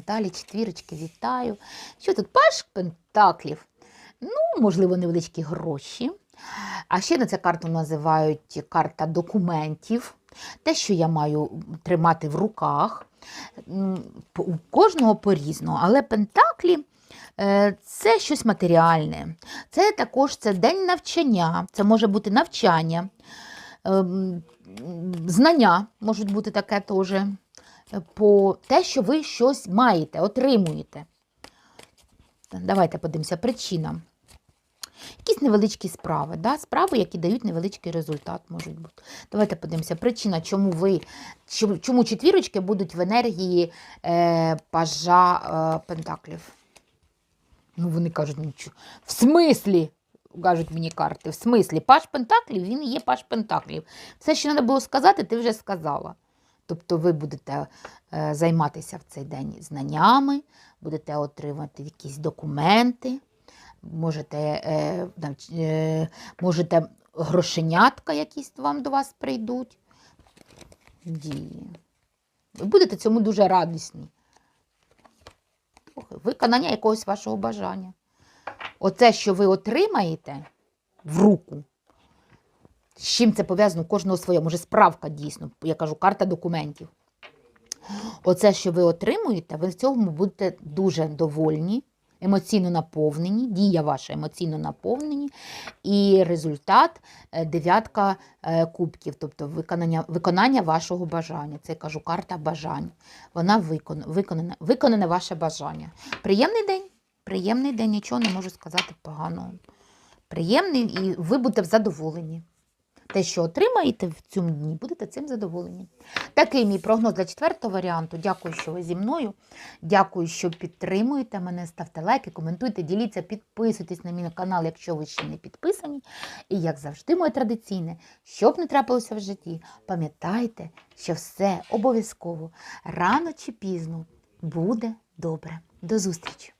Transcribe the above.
Далі четвірочки вітаю. Що тут? Паш пентаклів. Ну, можливо, невеличкі гроші. А ще на цю карту називають карта документів. Те, що я маю тримати в руках. У кожного по-різному. Але пентаклі е, це щось матеріальне. Це також це день навчання, це може бути навчання, ем, знання можуть бути таке теж. По те, що ви щось маєте, отримуєте. Давайте подивимося, причина. Якісь невеличкі справи, да? справи, які дають невеличкий результат, можуть бути. Давайте подивимося, причина, чому ви, чому, четвірочки будуть в енергії е, пажа е, пентаклів. Ну, вони кажуть, нічого. В смислі, кажуть мені карти, в смислі, паш пентаклів, він є паш пентаклів. Все, що треба було сказати, ти вже сказала. Тобто ви будете е, займатися в цей день знаннями, будете отримати якісь документи, можете, е, е, можете грошенятка якісь вам до вас прийдуть. Дії. Ви будете цьому дуже радісні. Виконання якогось вашого бажання. Оце, що ви отримаєте в руку, з чим це пов'язано кожного своє, може справка дійсно, я кажу, карта документів. Оце, що ви отримуєте, ви в цьому будете дуже довольні, емоційно наповнені, дія ваша емоційно наповнені, і результат е, дев'ятка е, кубків, тобто виконання, виконання вашого бажання. Це я кажу карта бажань. Вона виконана, виконане, виконане ваше бажання. Приємний день, приємний день, нічого не можу сказати поганого. Приємний, і ви будете задоволені. Те, що отримаєте в цьому дні, будете цим задоволені. Такий мій прогноз для четвертого варіанту. Дякую, що ви зі мною. Дякую, що підтримуєте мене. Ставте лайки, коментуйте, діліться, підписуйтесь на мій канал, якщо ви ще не підписані. І, як завжди, моє традиційне, щоб не трапилося в житті, пам'ятайте, що все обов'язково рано чи пізно буде добре. До зустрічі!